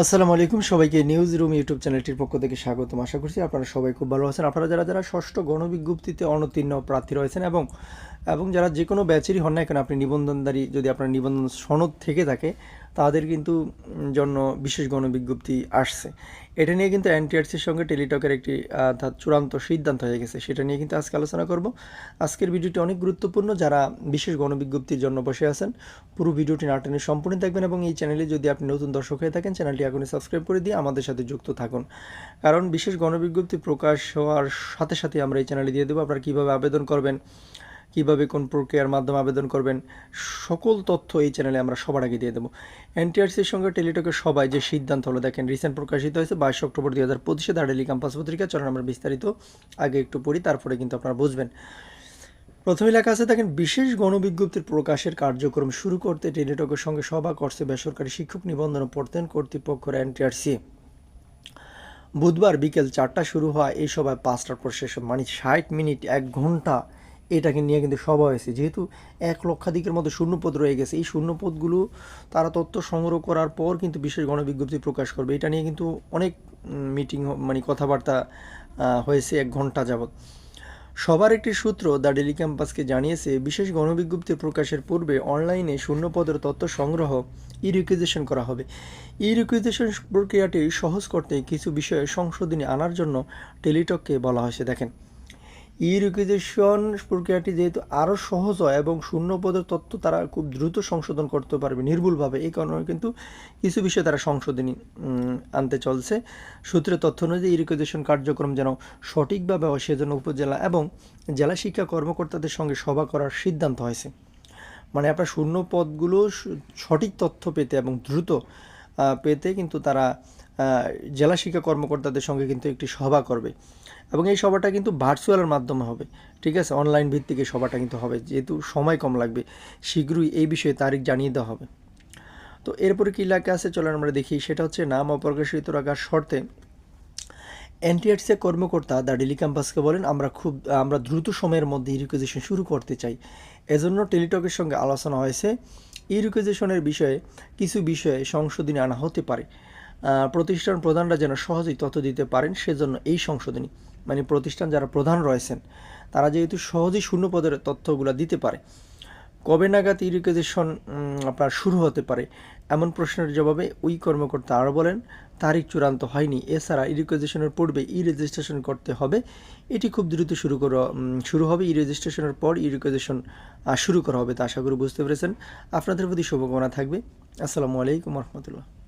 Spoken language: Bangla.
আসসালামু আলাইকুম, সবাইকে নিউজ রুম ইউটিউব চ্যানেলটির পক্ষ থেকে স্বাগতম। আশা করছি আপনারা সবাই খুব ভালো আছেন। আপনারা যারা যারা ষষ্ঠ গণবিজ্ঞপ্তিতে অনতীর্ণ প্রার্থী রয়েছেন এবং এবং যারা যে কোনো ব্যাচেরই হন না কেন, আপনি নিবন্ধনদারী, যদি আপনার নিবন্ধন সনদ থেকে থাকে, তাদের কিন্তু জন্য বিশেষ গণবিজ্ঞপ্তি আসছে। এটা নিয়ে কিন্তু এনটিআরসির সঙ্গে টেলিটকের একটি অর্থাৎ চূড়ান্ত সিদ্ধান্ত হয়ে গেছে। সেটা নিয়ে কিন্তু আজকে আলোচনা করব। আজকের ভিডিওটি অনেক গুরুত্বপূর্ণ। যারা বিশেষ গণবিজ্ঞপ্তির জন্য বসে আছেন, পুরো ভিডিওটি না টেনে সম্পূর্ণ দেখবেন এবং এই চ্যানেলে যদি আপনি নতুন দর্শক হয়ে থাকেন, চ্যানেলটি এখনই সাবস্ক্রাইব করে দিয়ে আমাদের সাথে যুক্ত থাকুন। কারণ বিশেষ গণবিজ্ঞপ্তি প্রকাশ হওয়ার সাথে সাথে আমরা এই চ্যানেলে দিয়ে দেবো। আপনারা কীভাবে আবেদন করবেন কীভাবে কোন প্রক্রিয়ার মাধ্যমে আবেদন করবেন, সকল তথ্য এই চ্যানেলে আমরা সবার আগে দিয়ে দেবো এনটিআরসির সঙ্গে টেলিটকের সবাই যে সিদ্ধান্ত হলো, দেখেন রিসেন্ট প্রকাশিত হয়েছে, বাইশ অক্টোবর দুই হাজার পঁচিশে দাঁড়ালি ক্যাম্পাস পত্রিকা, চলেন আমরা বিস্তারিত আগে একটু পড়ি, তারপরে কিন্তু আপনারা বুঝবেন প্রথমে লেখা আছে, দেখেন, বিশেষ গণবিজ্ঞপ্তির প্রকাশের কার্যক্রম শুরু করতে টেলিটকের সঙ্গে সভা করছে বেসরকারি শিক্ষক নিবন্ধন পড়তেন কর্তৃপক্ষের এনটিআরসি বুধবার বিকেল চারটা শুরু হয়, এই সভায় পাঁচটার পর শেষ। মানে ষাট মিনিট, এক ঘণ্টা এটাকে নিয়ে কিন্তু সভা হয়েছে। যেহেতু এক লক্ষাধিকের মতো শূন্যপদ রয়ে গেছে। এই শূন্যপদগুলো তারা তথ্য সংগ্রহ করার পর কিন্তু বিশেষ গণবিজ্ঞপ্তি প্রকাশ করবে। এটা নিয়ে কিন্তু অনেক মিটিং মানে কথাবার্তা হয়েছে এক ঘণ্টা যাবৎ। সবার একটি সূত্র দ্য ডেলি ক্যাম্পাসকে জানিয়েছে, বিশেষ গণবিজ্ঞপ্তি প্রকাশের পূর্বে অনলাইনে শূন্যপদের তথ্য সংগ্রহ ই রিকুইজিশন করা হবে। ই রিকুইজিশন প্রক্রিয়াটি সহজ করতে কিছু বিষয়ে সংশোধনী আনার জন্য টেলিটককে বলা হয়েছে। দেখেন ই প্রক্রিয়াটি যেহেতু আরও সহজ হয় এবং শূন্য পদের তথ্য তারা খুব দ্রুত সংশোধন করতে পারবে নির্ভুলভাবে, এই কারণে কিন্তু কিছু বিষয়ে তারা সংশোধনী আনতে চলছে। সূত্রে তথ্য অনুযায়ী ই কার্যক্রম যেন সঠিকভাবে হয় সেজন্য উপজেলা এবং জেলা শিক্ষা কর্মকর্তাদের সঙ্গে সভা করার সিদ্ধান্ত হয়েছে। মানে আপনার শূন্য পদগুলো সঠিক তথ্য পেতে এবং দ্রুত পেতে কিন্তু তারা জেলা শিক্ষা কর্মকর্তাদের সঙ্গে কিন্তু একটি সভা করবে। এবং এই সভাটা কিন্তু ভার্চুয়ালের মাধ্যমে হবে। ঠিক আছে? অনলাইন ভিত্তিক সভাটা কিন্তু হবে। যেহেতু সময় কম লাগবে, শীঘ্রই এই বিষয়ে তারিখ জানিয়ে দেওয়া হবে। তো এরপরে কী লেখা আছে? চলেন আমরা দেখি। সেটা হচ্ছে, নাম অপ্রকাশিত রাখার শর্তে এনটিআরসি কর্মকর্তা দ্য ডেলি ক্যাম্পাসকে বলেন, আমরা খুব, আমরা দ্রুত সময়ের মধ্যে রিকুইজিশন শুরু করতে চাই। এজন্য টেলিটকের সঙ্গে আলোচনা হয়েছে। ই রিকুইজিশনের বিষয়ে কিছু বিষয়ে সংশোধনী আনা হতে পারে। প্রতিষ্ঠান প্রধানরা যেন সহজেই তথ্য দিতে পারেন, সেজন্য এই সংশোধনী মানে প্রতিষ্ঠান যারা প্রধান রয়েছেন, তারা যেহেতু সহজেই শূন্য পদের তথ্যগুলো দিতে পারে। কবে নাগাদ ই রিকুইজিশন আপনার শুরু হতে পারে, এমন প্রশ্নের জবাবে ওই কর্মকর্তা আরও বলেন, তারিখ চূড়ান্ত হয়নি। এছাড়া ই রিকুইজিশনের পূর্বে ই রেজিস্ট্রেশন করতে হবে। এটি খুব দ্রুত শুরু করা শুরু হবে ই রেজিস্ট্রেশনের পর ই রিকুইজিশন শুরু করা হবে, তা আশা করি বুঝতে পেরেছেন। আপনাদের প্রতি শুভকামনা থাকবে। আসসালামু আলাইকুম রহমতুল্লাহ।